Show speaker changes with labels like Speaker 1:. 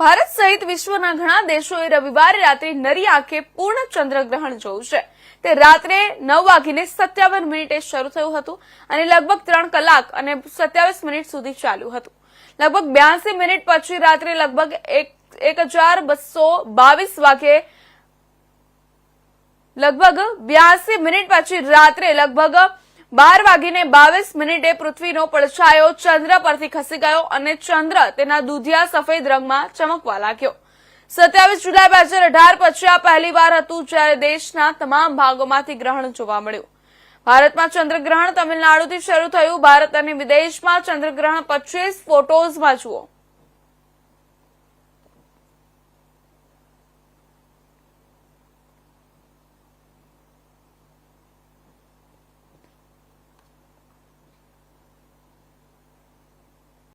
Speaker 1: ભારત સહિત વિશ્વના ઘણા દેશોએ રવિવારે રાત્રે નરી આંખે પૂર્ણ ચંદ્રગ્રહણ જોયું છે. તે રાત્રે નવ વાગીને સત્યાવન મિનિટે શરૂ થયું હતું અને લગભગ ત્રણ કલાક અને સત્યાવીસ મિનિટ સુધી ચાલ્યું હતું. લગભગ બ્યાસી મિનિટ પછી રાત્રે લગભગ એક હજાર બસો બાવીસ વાગે લગભગ બ્યાસી મિનિટ પછી રાત્રે લગભગ બાર વાગીને બાવીસ મિનિટે પૃથ્વીનો પડછાયો ચંદ્ર પરથી ખસી ગયો અને ચંદ્ર તેના દૂધિયા સફેદ રંગમાં ચમકવા લાગ્યો. સત્યાવીસ જુલાઈ બે હજાર અઢાર પછી આ પહેલીવાર હતું જ્યારે દેશના તમામ ભાગોમાંથી ગ્રહણ જોવા મળ્યું. ભારતમાં ચંદ્રગ્રહણ તમિલનાડુથી શરૂ થયું. ભારત અને વિદેશમાં ચંદ્રગ્રહણ પચીસ ફોટોઝમાં જુઓ.